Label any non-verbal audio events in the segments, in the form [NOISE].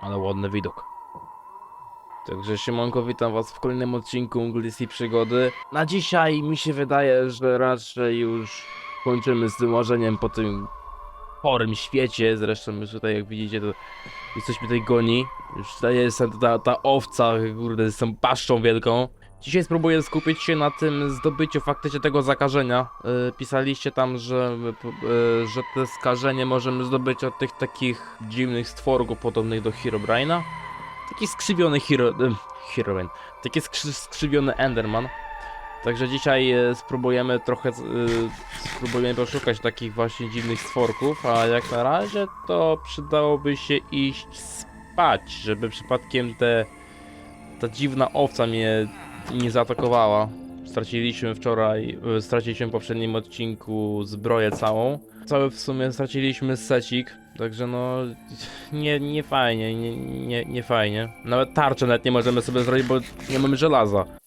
Ale ładny widok. Także Siemonko, witam was w kolejnym odcinku Glissy Przygody. Na dzisiaj mi się wydaje, że raczej już kończymy z tym łażeniem po tym chorym świecie. Zresztą już tutaj jak widzicie to jesteśmy tutaj goni. Już tutaj jest ta, ta owca, kurde, z tą paszczą wielką. Dzisiaj spróbuję skupić się na tym zdobyciu faktycznie tego zakażenia. Yy, pisaliście tam, że, yy, że te skażenie możemy zdobyć od tych takich dziwnych stworków podobnych do Herobrine'a. Taki skrzywiony Hero... Yy, Herobrine. Taki skrzy, skrzywiony Enderman. Także dzisiaj e, spróbujemy trochę, e, spróbujemy poszukać takich właśnie dziwnych stworków, a jak na razie to przydałoby się iść spać, żeby przypadkiem te, ta dziwna owca mnie nie zaatakowała. Straciliśmy wczoraj, e, straciliśmy w poprzednim odcinku zbroję całą. Cały w sumie straciliśmy secik, także no nie, nie fajnie, nie, nie, nie fajnie. Nawet tarczę nawet nie możemy sobie zrobić, bo nie mamy żelaza.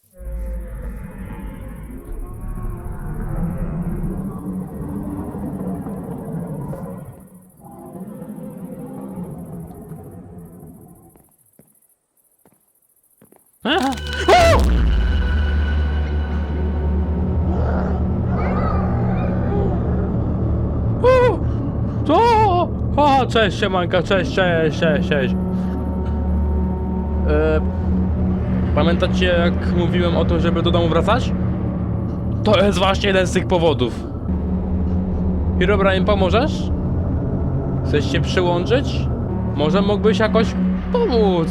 Cześć, siemanka, cześć, cześć, cześć, cześć. E, pamiętacie jak mówiłem o tym, żeby do domu wracać? To jest właśnie jeden z tych powodów. Herobrine, pomożesz? Chcesz się przyłączyć? Może mógłbyś jakoś pomóc?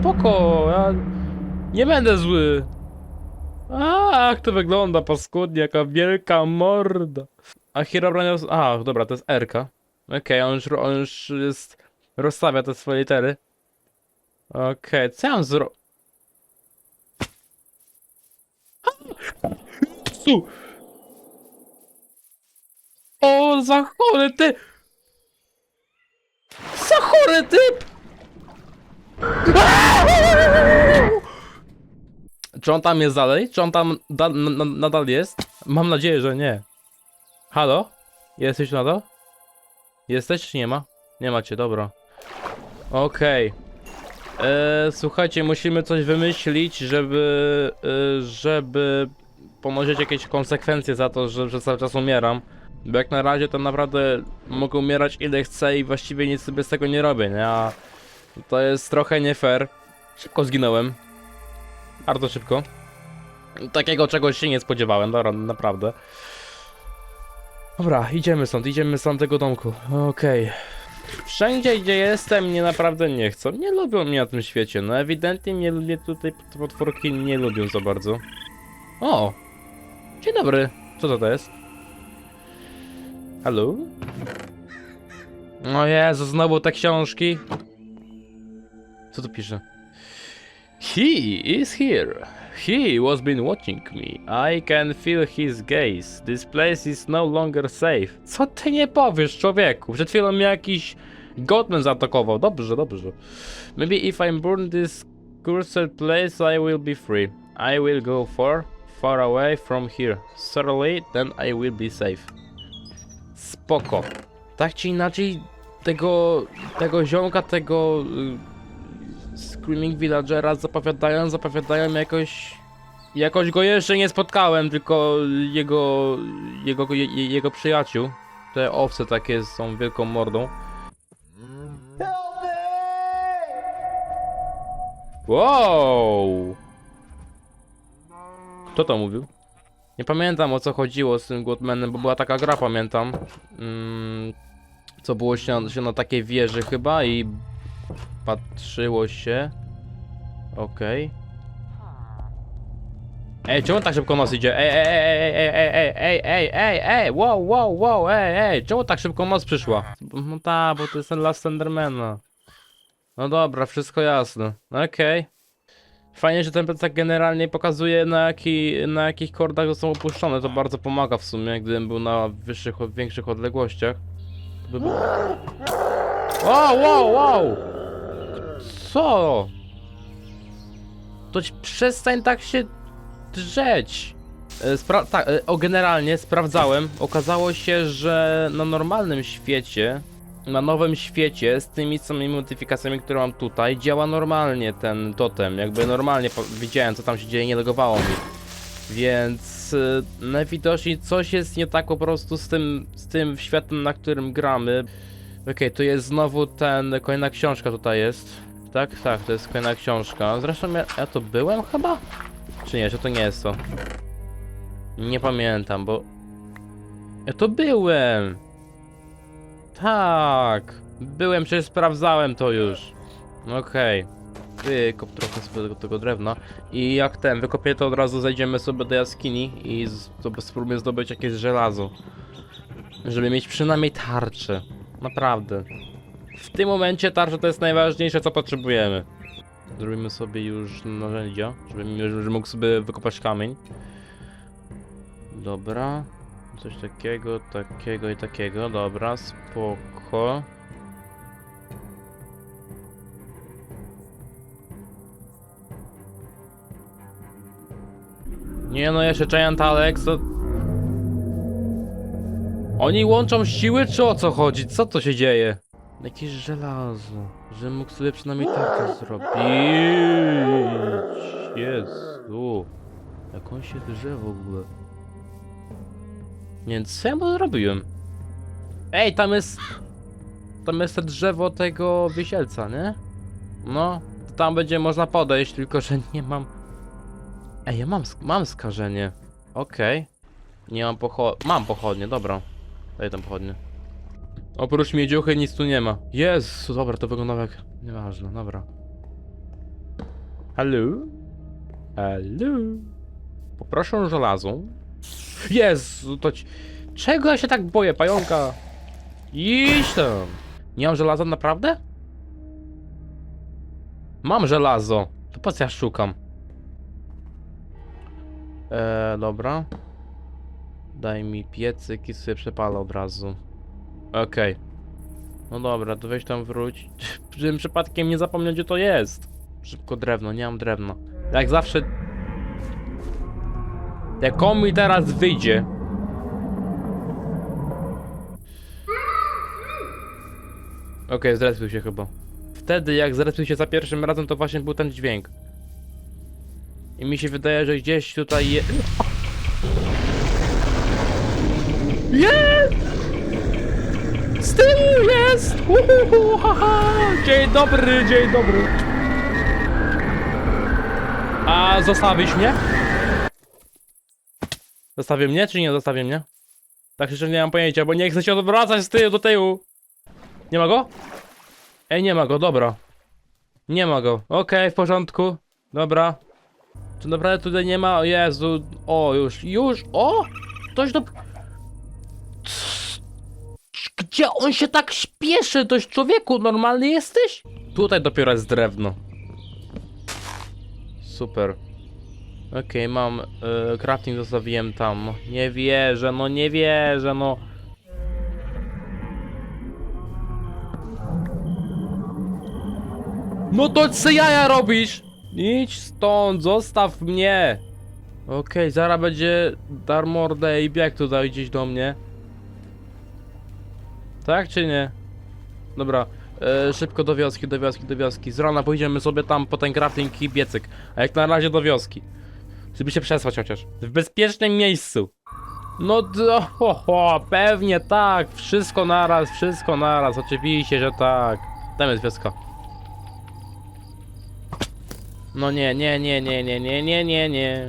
Spoko, ja nie będę zły. A, jak to wygląda paskudnie, jaka wielka morda. A Herobrine... A, dobra, to jest R-ka. Okej, on, już, on już jest... Rozstawia te swoje litery. Okej, co ja mam zro... Su! O, za chory ty! Za chory typ! Czy on tam jest dalej? Czy on tam da, na, na, nadal jest? Mam nadzieję, że nie. Halo? Jesteś nadal? Jesteś czy nie ma? Nie macie, dobra. Okej. Eee, Słuchajcie, musimy coś wymyślić, żeby... e, żeby... ponosić jakieś konsekwencje za to, że, że cały czas umieram. Bo jak na razie to naprawdę mogę umierać ile chcę i właściwie nic sobie z tego nie robię, nie? A to jest trochę nie fair. Szybko zginąłem. Bardzo szybko. Takiego czegoś się nie spodziewałem, naprawdę. Dobra, idziemy stąd, idziemy z tamtego domku. Okej. Wszędzie gdzie jestem mnie naprawdę nie chcą. Nie lubią mnie na tym świecie. No ewidentnie mnie, mnie tutaj te potworki nie lubią za bardzo. O! Dzień dobry. Co to to jest? Halo? O Jezu, znowu te książki. Co tu pisze? He is here. He was been watching me. I can feel his gaze. This place is no longer safe. Co ty nie powiesz, człowieku? Przed chwilą mnie jakiś Godman zaatakował. Dobrze, dobrze. Maybe if I burn this cursed place, I will be free. I will go far, far away from here. Certainly, then I will be safe. Spoko. Tak czy inaczej, tego, tego ziomka, tego y, Screaming Villagera zapowiadają, zapowiadają jakoś... Jakoś go jeszcze nie spotkałem, tylko jego, jego, je, jego przyjaciół. Te owce takie są wielką mordą. Wow! Kto to mówił? Nie pamiętam o co chodziło z tym Goodmanem, bo była taka gra, pamiętam. Mm, co było się, się na takiej wieży chyba i patrzyło się. Okej. Ej, czemu tak szybko noc idzie? Ej, ej, ej, ej, ej, ej, ej, ej, ej, ej, wow, wow, wow, ej, ej, czemu tak szybko noc przyszła? No ta, bo to jest ten Last Endermana. No dobra, wszystko jasne. Okej. Fajnie, że ten plecak generalnie pokazuje na, jaki, na jakich kordach został opuszczony. To bardzo pomaga w sumie, gdybym był na wyższych, większych odległościach. To by było... Wow, wow! Co? to przestań tak się drzeć. E, spra tak, e, o generalnie sprawdzałem, okazało się, że na normalnym świecie, na nowym świecie, z tymi samymi modyfikacjami, które mam tutaj, działa normalnie ten totem, jakby normalnie widziałem co tam się dzieje, nie logowało mi. Więc e, najwidoczniej coś jest nie tak po prostu z tym, z tym światem, na którym gramy. Okej, okay, tu jest znowu ten, kolejna książka tutaj jest. Tak, tak, to jest kolejna książka. Zresztą ja, ja to byłem chyba? Czy nie, że to nie jest to? Nie pamiętam, bo... Ja to byłem! Tak! Byłem, przecież sprawdzałem to już. Okej. Okay. Wykop trochę sobie tego, tego, drewna. I jak ten, wykopię to od razu zejdziemy sobie do jaskini i z, spróbuję zdobyć jakieś żelazo. Żeby mieć przynajmniej tarczę. Naprawdę. W tym momencie tarcza to jest najważniejsze, co potrzebujemy. Zrobimy sobie już narzędzia, żebym, żebym mógł sobie wykopać kamień. Dobra. Coś takiego, takiego i takiego. Dobra, spoko. Nie no, jeszcze Giant Alex, to... Oni łączą siły, czy o co chodzi? Co to się dzieje? Jakieś żelazo, że mógł sobie przynajmniej tarczę zrobić. Jezu. Jak on się drze w ogóle. Nie co ja mu zrobiłem? Ej, tam jest... Tam jest to drzewo tego wisielca, nie? No, tam będzie można podejść, tylko że nie mam... Ej, ja mam, mam skażenie. Okej. Okay. Nie mam pochodnie. Mam pochodnie, dobra. Daj tam pochodnie. Oprócz miedziuchy nic tu nie ma. Jezu, dobra, to wygląda jak... Nieważne, dobra. Halo? Halo? Poproszę o żelazo. Jezu, to ci... Czego ja się tak boję, pająka? Iść tam. Nie mam żelaza, naprawdę? Mam żelazo. To po co ja szukam? Eee, dobra. Daj mi piecyk i sobie przepalę od razu. Okej. No dobra, to weź tam wróć. W [LAUGHS] tym przypadkiem nie zapomnę gdzie to jest. Szybko drewno, nie mam drewna. Jak zawsze... Jak on mi teraz wyjdzie... Okej, okay, zrespił się chyba. Wtedy jak zrespił się za pierwszym razem, to właśnie był ten dźwięk. I mi się wydaje, że gdzieś tutaj je... [GASPS] Jest! z tyłu jest! Uhuhu, haha! Dzień dobry, dzień dobry! A zostawisz mnie? Zostawię mnie, czy nie zostawię mnie? Tak jeszcze nie mam pojęcia, bo nie chcę się odwracać z tyłu do tyłu. Nie ma go? Ej, nie ma go, dobra. Nie ma go. Okej, okay, w porządku. Dobra. Czy naprawdę tutaj nie ma? O Jezu. O, już, już, o! Ktoś do... Patrzcie, on się tak śpieszy, dość człowieku, normalny jesteś? Tutaj dopiero jest drewno. Super. Okej, okay, mam... Yy, crafting zostawiłem tam. Nie wierzę, no nie wierzę, no... No to co jaja robisz? Idź stąd, zostaw mnie! Okej, okay, zaraz będzie Darmor i jak tu dojdziesz do mnie? Tak czy nie? Dobra, e, szybko do wioski, do wioski, do wioski. Z rana pójdziemy sobie tam po ten crafting i biecyk. A jak na razie do wioski. Żeby się przesłać chociaż. W bezpiecznym miejscu. No do, ho, ho, pewnie tak. Wszystko naraz, wszystko naraz. Oczywiście, że tak. Tam jest wioska. No nie, nie, nie, nie, nie, nie, nie, nie, nie.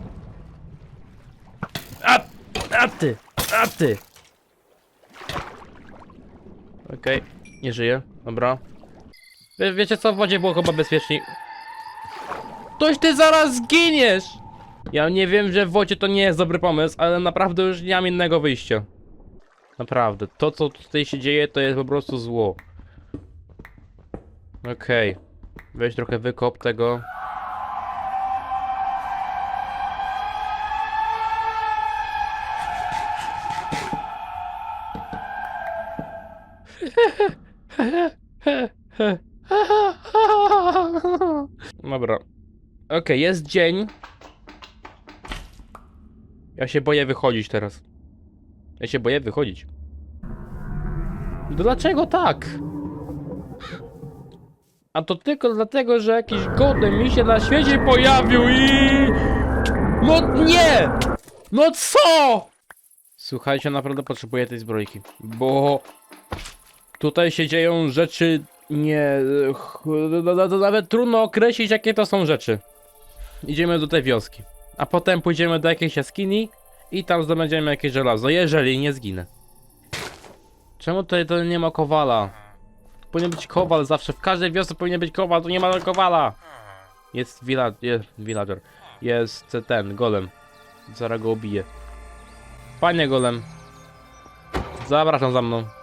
ty, a ty. Okej, nie żyje, dobra. Wie, wiecie co, w wodzie było chyba bezpieczniej. Toś ty zaraz zginiesz! Ja nie wiem, że w wodzie to nie jest dobry pomysł, ale naprawdę już nie mam innego wyjścia. Naprawdę, to co tutaj się dzieje to jest po prostu zło. Okej. Weź trochę wykop tego. Dobra. Okej, jest dzień. Ja się boję wychodzić teraz. Ja się boję wychodzić. Dlaczego tak? A to tylko dlatego, że jakiś godny mi się na świecie pojawił i... No nie! No co? Słuchajcie, naprawdę potrzebuję tej zbrojki, bo tutaj się dzieją rzeczy nie... no- no- no Nawet trudno określić, jakie to są rzeczy. Idziemy do tej wioski, a potem pójdziemy do jakiejś jaskini i tam zdobędziemy jakieś żelazo, jeżeli nie zginę. Czemu tutaj to nie ma kowala? Powinien być kowal zawsze, w każdej wiosce powinien być kowal, tu nie ma kowala! Jest villa, jest villager. Jest ten, golem. Zaraz go ubiję. Panie golem. Zapraszam za mną.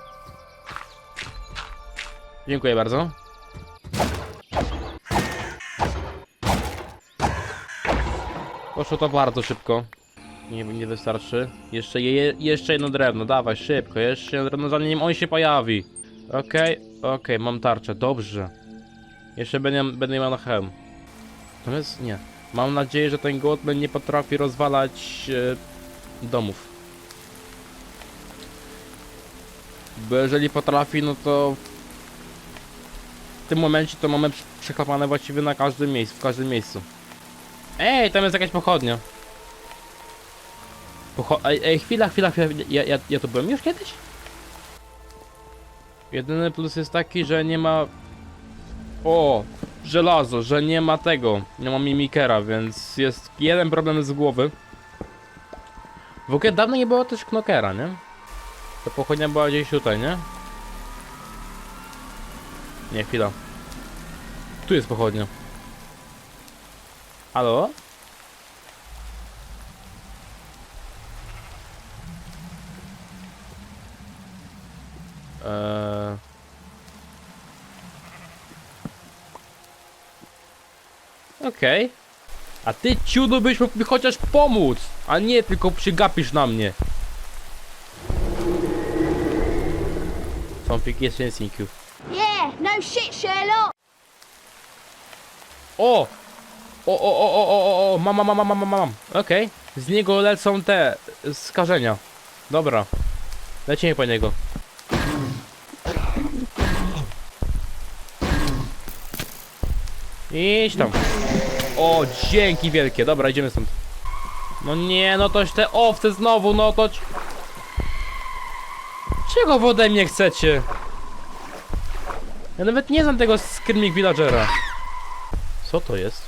Dziękuję bardzo. Poszło to bardzo szybko. Nie, nie wystarczy. Jeszcze, je, jeszcze jedno drewno, dawaj szybko, jeszcze jedno drewno, zanim on się pojawi. Okej, okej, mam tarczę, dobrze. Jeszcze będę, będę miał na hełm. Natomiast nie. Mam nadzieję, że ten Goldman nie potrafi rozwalać e, domów. Bo jeżeli potrafi, no to w tym momencie to mamy prze- przekopane właściwie na każdym miejscu, w każdym miejscu. Ej, tam jest jakaś pochodnia. Pocho ej, ej, chwila, chwila, chwila, ja, ja, ja tu byłem już kiedyś? Jedyny plus jest taki, że nie ma... O! Żelazo, że nie ma tego, nie ma mimikera, więc jest jeden problem z głowy. W ogóle dawno nie było też knokera, nie? Ta pochodnia była gdzieś tutaj, nie? Nie, chwila. Tu jest pochodnia. Halo? Eee... Okej. A ty, ciudu, byś mógł mi chociaż pomóc, a nie tylko przygapisz na mnie. Something is sensing you. No shit, Sherlock. O! O, o, o, o, o, o, mam, mam, mam, mam, mam, mam. Okej. Z niego lecą te skażenia. Dobra. Lecimy po niego. Idź tam. O, dzięki wielkie. Dobra, idziemy stąd. No nie, no toś te owce znowu, no to... ci- Czego wy ode mnie chcecie? Ja nawet nie znam tego Skirmic Villagera. Co to jest?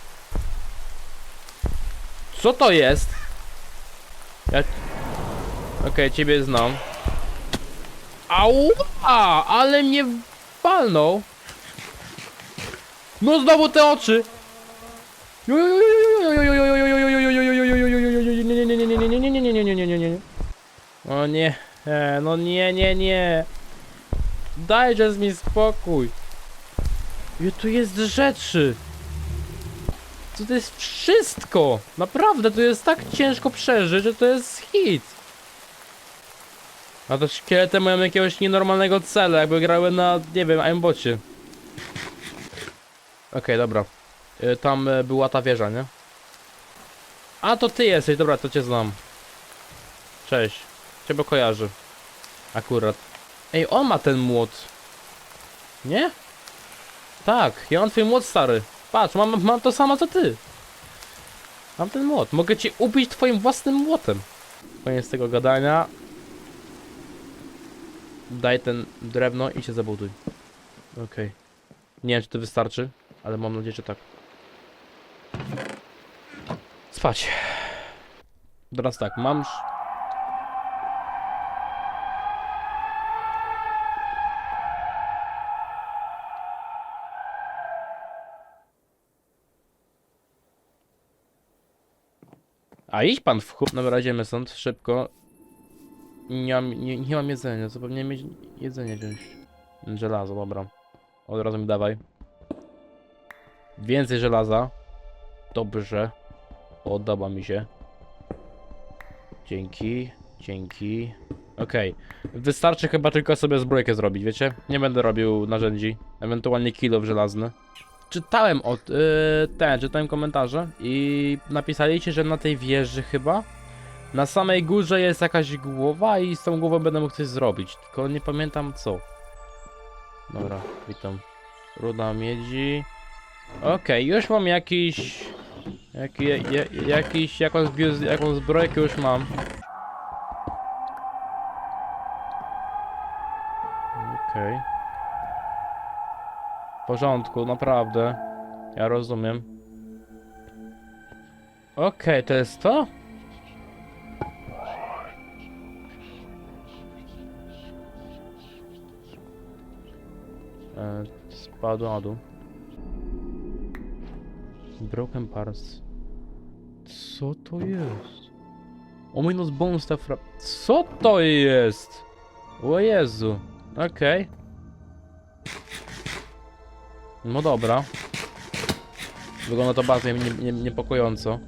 Co to jest? Ja... Okej, ciebie znam. Au! A, ale mnie walnął. No znowu te oczy! O nie, e, no nie, nie, nie. Dajże mi spokój. Ile tu jest rzeczy? To, to jest wszystko! Naprawdę, to jest tak ciężko przeżyć, że to jest hit. A to szkielety mają jakiegoś nienormalnego cela, jakby grały na, nie wiem, aimbocie. Okej, dobra. Y, Tam y, była ta wieża, nie? A, to ty jesteś, dobra, to cię znam. Cześć. Ciebie kojarzy. Akurat. Ej, on ma ten młot. Nie? Tak, ja mam twój młot stary. Patrz, mam, mam to samo co ty. Mam ten młot. Mogę cię ubić twoim własnym młotem. Koniec tego gadania. Daj ten drewno i się zabuduj. Okej. Nie wiem, czy to wystarczy, ale mam nadzieję, że tak. Spać. Teraz tak, mam... A idź pan w chup, dobra, idziemy stąd szybko. Nie mam, nie, nie mam jedzenia, powinien mieć jedzenie wziąć. Żelazo, dobra. Od razu mi dawaj. Więcej żelaza. Dobrze. Podoba mi się. Dzięki, dzięki. Okej. Wystarczy chyba tylko sobie zbrojkę zrobić, wiecie? Nie będę robił narzędzi. Ewentualnie kilo żelazny. Czytałem od... Yy, ten, czytałem komentarze i napisaliście, że na tej wieży chyba na samej górze jest jakaś głowa i z tą głową będę mógł coś zrobić, tylko nie pamiętam co. Dobra, witam. Ruda miedzi. Okej, już mam jakiś... Jaki, ja, jakiś, jakąś, jakąś zbrojkę już mam. Okej. W porządku, naprawdę. Ja rozumiem. Okej, to jest to? E, spadł na dół. Broken parts. Co to jest? O mój nos bonus ta fra... Co to jest? O Jezu. Okej. No dobra. Wygląda to bardzo nie, nie, niepokojąco.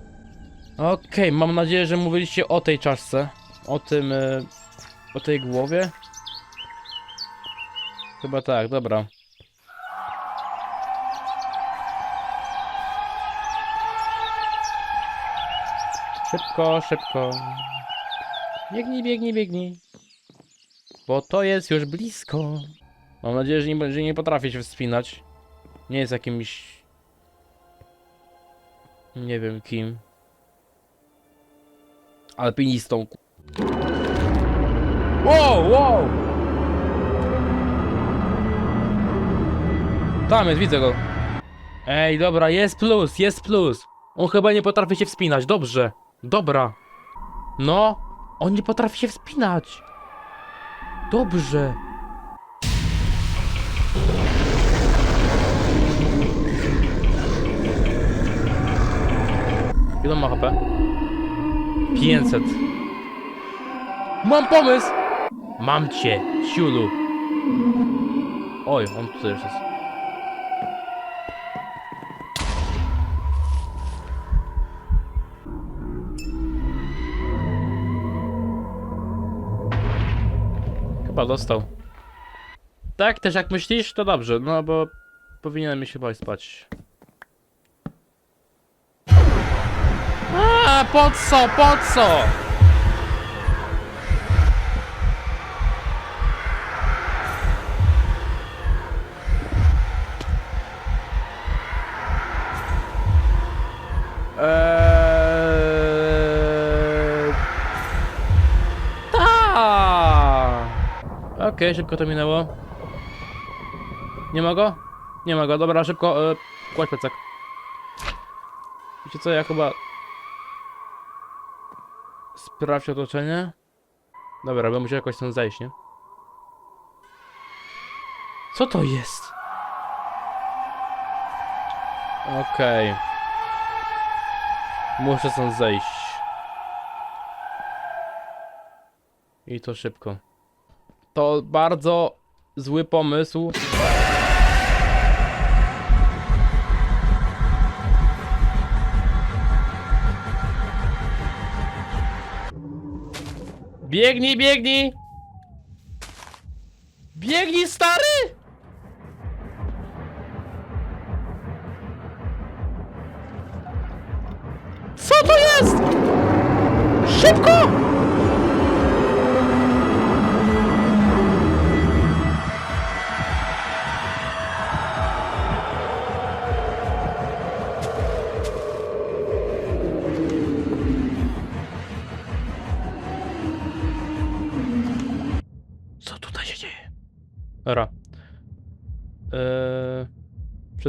Okej, mam nadzieję, że mówiliście o tej czaszce. O tym... E, o tej głowie. Chyba tak, dobra. Szybko, szybko. Biegnij, biegnij, biegnij. Bo to jest już blisko. Mam nadzieję, że nie, że nie potrafię się wspinać. Nie jest jakimś... Nie wiem kim. Alpinistą. Wow, wow! Tam jest, widzę go. Ej, dobra, jest plus, jest plus. On chyba nie potrafi się wspinać, dobrze. Dobra. No, on nie potrafi się wspinać. Dobrze. Ile ma HP? 500. Mam pomysł! Mam cię, siulu. Oj, on tutaj już jest. Chyba dostał. Tak, też jak myślisz, to dobrze, no bo powinienem się chyba spać. A, po co, po co? Eee... Ta. Okej, szybko to minęło. Nie ma go? Nie ma go, dobra, szybko, e, kładź plecak. Wiecie co, ja chyba... Sprawdź otoczenie. Dobra, bo muszę jakoś stąd zejść, nie? Co to jest? Okej. Muszę stąd zejść. I to szybko. To bardzo zły pomysł. Biegnij, biegnij! Biegnij, stary! Co to jest? Szybko!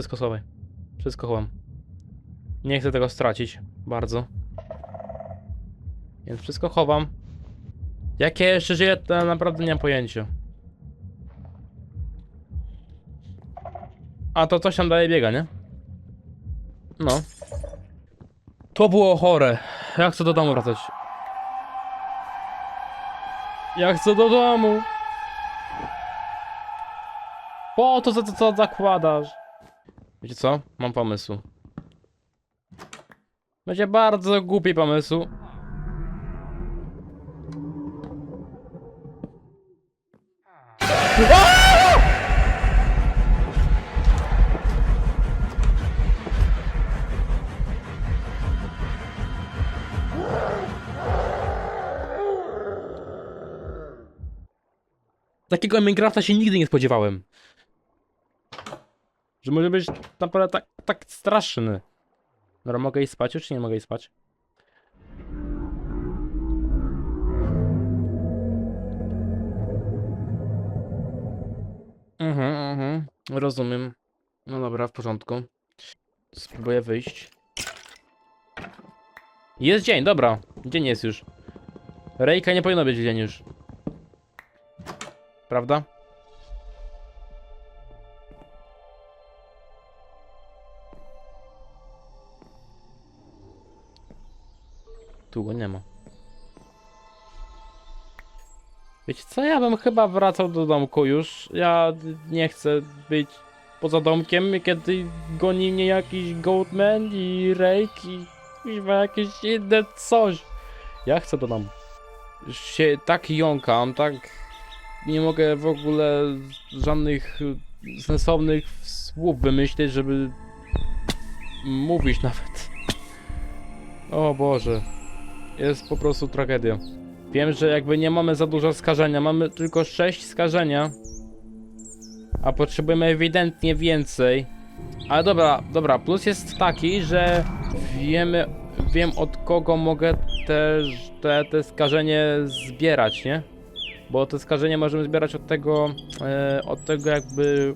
Wszystko schowaj. Wszystko chowam. Nie chcę tego stracić. Bardzo. Więc wszystko chowam. Jakie jeszcze żyje, to naprawdę nie mam pojęcia. A to coś tam dalej biega, nie? No. To było chore. Ja chcę do domu wracać. Ja chcę do domu. Po to co, co, zakładasz? Wiecie co? Mam pomysł. Będzie bardzo głupi pomysł. Takiego Minecrafta się nigdy nie spodziewałem. Że może być naprawdę tak, tak straszny. Dobra, mogę iść spać czy nie mogę iść spać? Mhm, mhm, rozumiem. No dobra, w porządku. Spróbuję wyjść. Jest dzień, dobra. Dzień jest już. Rejka nie powinno być dzień już. Prawda? Tu go nie ma. Wiecie co, ja bym chyba wracał do domku już. Ja nie chcę być poza domkiem, kiedy goni mnie jakiś Goatman i Rake i kuźwa, jakieś inne coś. Ja chcę do domu. Już się tak jąkam, tak nie mogę w ogóle żadnych sensownych słów wymyślić, żeby mówić nawet. O Boże. Jest po prostu tragedia. Wiem, że jakby nie mamy za dużo skażenia, mamy tylko 6 skażenia. A potrzebujemy ewidentnie więcej. Ale dobra, dobra, plus jest taki, że wiemy, wiem od kogo mogę te, te, te skażenie zbierać, nie? Bo te skażenie możemy zbierać od tego, e, od tego jakby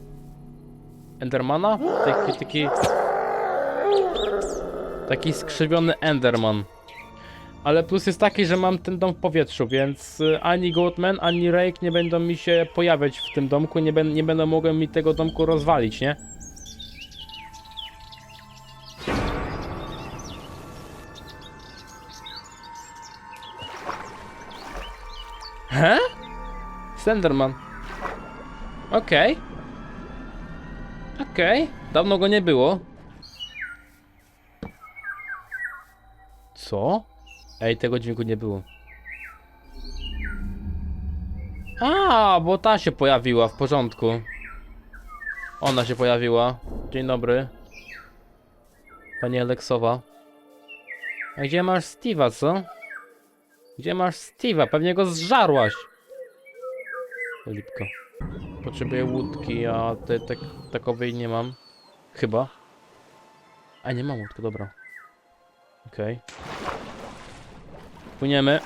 Endermana? Taki, taki, taki skrzywiony Enderman. Ale plus jest taki, że mam ten dom w powietrzu, więc y, ani Goatman, ani Rake nie będą mi się pojawiać w tym domku, nie, nie będą mogły mi tego domku rozwalić, nie? He? Slenderman. Okej. Okej. Dawno go nie było. Co? Ej, tego dźwięku nie było. A, bo ta się pojawiła, w porządku. Ona się pojawiła. Dzień dobry. Pani Aleksowa. A gdzie masz Steve'a, co? Gdzie masz Steve'a? Pewnie go zżarłaś. Lipko. Potrzebuję łódki, a te, tak, takowej nie mam. Chyba. A nie mam łódki, dobra. Okej. Płyniemy.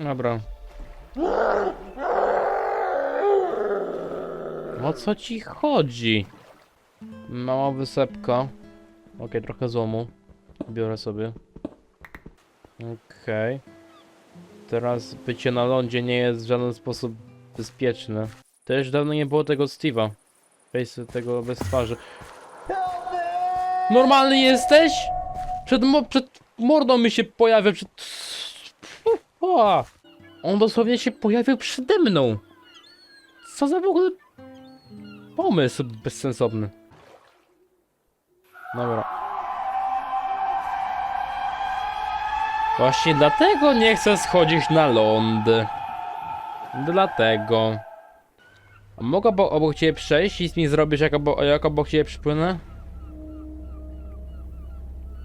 Dobra. O co ci chodzi? Mała wysepka. Okej, trochę złomu. Biorę sobie. Okej. Teraz bycie na lądzie nie jest w żaden sposób bezpieczne. Też dawno nie było tego Steve'a. Face tego bez twarzy. Normalny jesteś? Przed, mo przed mordą mi się pojawia, przed... On dosłownie się pojawił przede mną. Co za w ogóle pomysł bezsensowny. Dobra. Właśnie dlatego nie chcę schodzić na ląd. Dlatego. A mogę bo obok ciebie przejść i z mi zrobisz jak, obo jak obok ciebie przypłynę?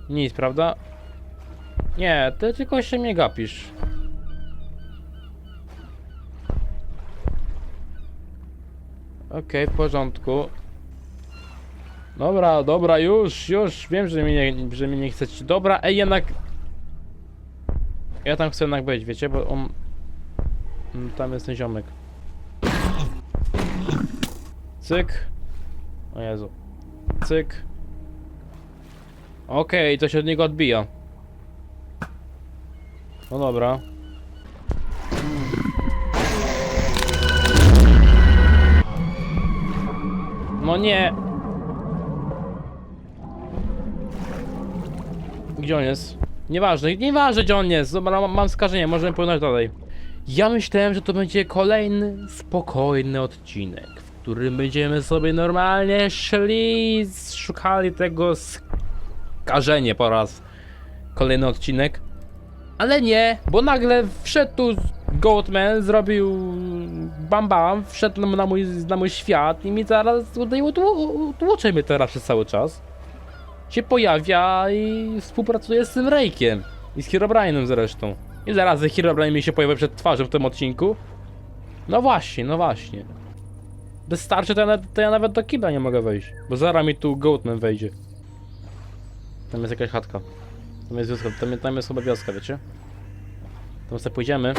Nic, prawda? Nie, ty tylko się mnie gapisz. Okej, w porządku. Dobra, dobra, już, już. Wiem, że mnie nie, że mnie nie chcecie. Dobra, ej, jednak... Ja tam chcę jednak być, wiecie, bo on... Mm, Tam jest ten ziomek. Cyk. O Jezu. Cyk. Okej, to się od niego odbija. No dobra. No nie. Gdzie on jest? Nieważne, nieważne gdzie on jest. Mam, mam skażenie, możemy płynąć dalej. Ja myślałem, że to będzie kolejny spokojny odcinek, w którym będziemy sobie normalnie szli, szukali tego skażenia po raz kolejny odcinek. Ale nie, bo nagle wszedł tu Goatman, zrobił bam bam, wszedł na mój, na mój świat i mi zaraz tutaj tłocze mnie teraz przez cały czas. Się pojawia i współpracuje z tym Rejkiem. I z Herobrine'em zresztą. Ile razy Herobrine mi się pojawia przed twarzą w tym odcinku? No właśnie, no właśnie. Wystarczy, to ja, to ja nawet do kibla nie mogę wejść. Bo zaraz mi tu Goatman wejdzie. Tam jest jakaś chatka. Tam jest wioska, tam, tam jest chyba wioska, wiecie? Tam sobie pójdziemy.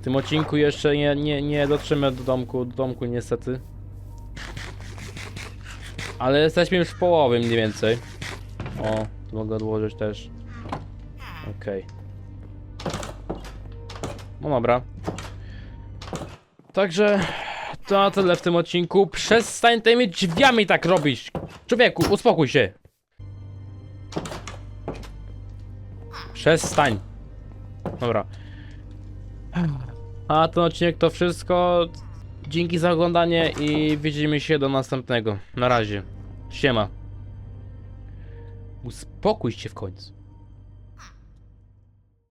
W tym odcinku jeszcze nie, nie, nie do domku, do domku niestety. Ale jesteśmy już w połowie mniej więcej. O, tu mogę odłożyć też. Okej. No dobra. Także to na tyle w tym odcinku. Przestań tymi drzwiami tak robić! Człowieku, uspokój się! Przestań! Dobra. A ten odcinek to wszystko. Dzięki za oglądanie i widzimy się do następnego. Na razie. Siema. Uspokój się w końcu.